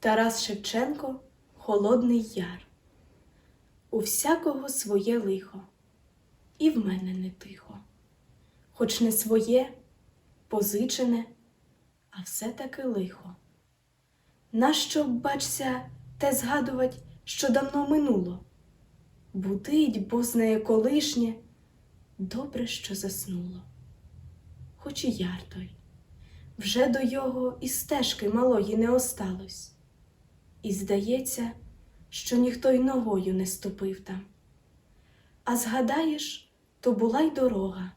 Тарас Шевченко Холодний Яр. У всякого своє лихо, і в мене не тихо. Хоч не своє, позичене, а все-таки лихо. Нащо, бачся, те згадувать, що давно минуло? Будить, бо знає колишнє, добре, що заснуло. Хоч і яр той, вже до його і стежки малої не осталось. І здається, що ніхто й ногою не ступив там. А згадаєш, то була й дорога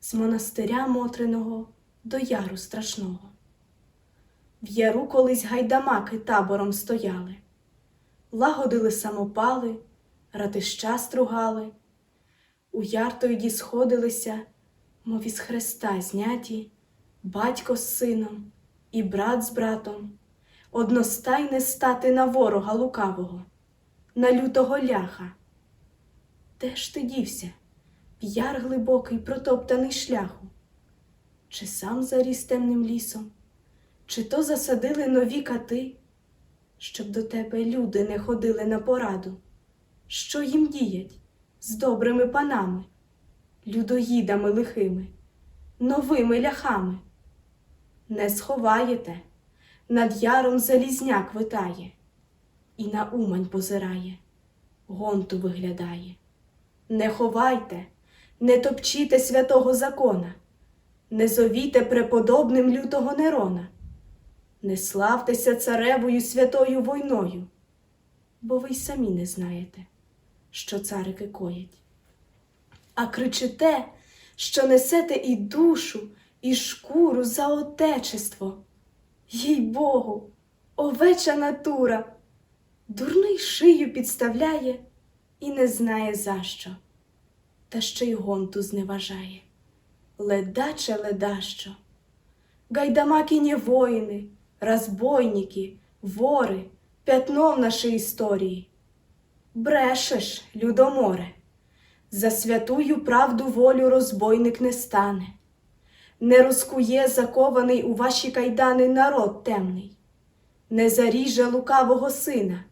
з монастиря Мотриного до яру страшного. В яру колись гайдамаки табором стояли, лагодили самопали, ратища стругали. У яр тоді сходилися, мов із хреста зняті, батько з сином і брат з братом, одностайне стати на ворога лукавого, на лютого ляха. Де ж ти дівся, в яр глибокий протоптаний шляху? Чи сам заріс темним лісом, чи то засадили нові кати, щоб до тебе люди не ходили на пораду? Що їм діять з добрими панами, людоїдами лихими, новими ляхами? Не сховаєте, над яром залізняк витає, і на умань позирає, гонту виглядає. Не ховайте, не топчіте святого закона, не зовіте преподобним лютого Нерона, не славтеся царевою святою войною, бо ви й самі не знаєте, що царики коять. А кричите, що несете і душу, і шкуру за отечество. Їй Богу, овеча натура, дурний шию підставляє і не знає за що, та ще й гонту зневажає. Ледаче ледащо. Гайдамакіні воїни, розбойники, вори, п'ятно в нашій історії. Брешеш, людоморе, за святую правду волю розбойник не стане, не розкує закований у ваші кайдани народ темний, не заріже лукавого сина,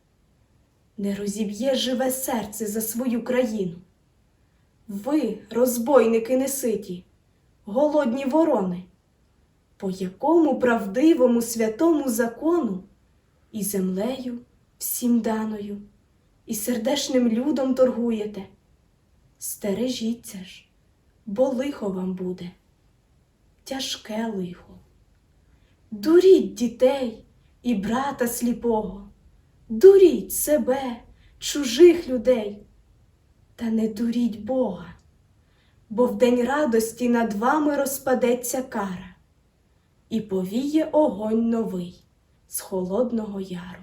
не розіб'є живе серце за свою країну. Ви, розбойники неситі, голодні ворони, по якому правдивому святому закону і землею всім даною, і сердешним людом торгуєте. Стережіться ж, бо лихо вам буде, тяжке лихо. Дуріть дітей і брата сліпого, дуріть себе, чужих людей, та не дуріть Бога, бо в день радості над вами розпадеться кара, і повіє огонь новий з холодного яру.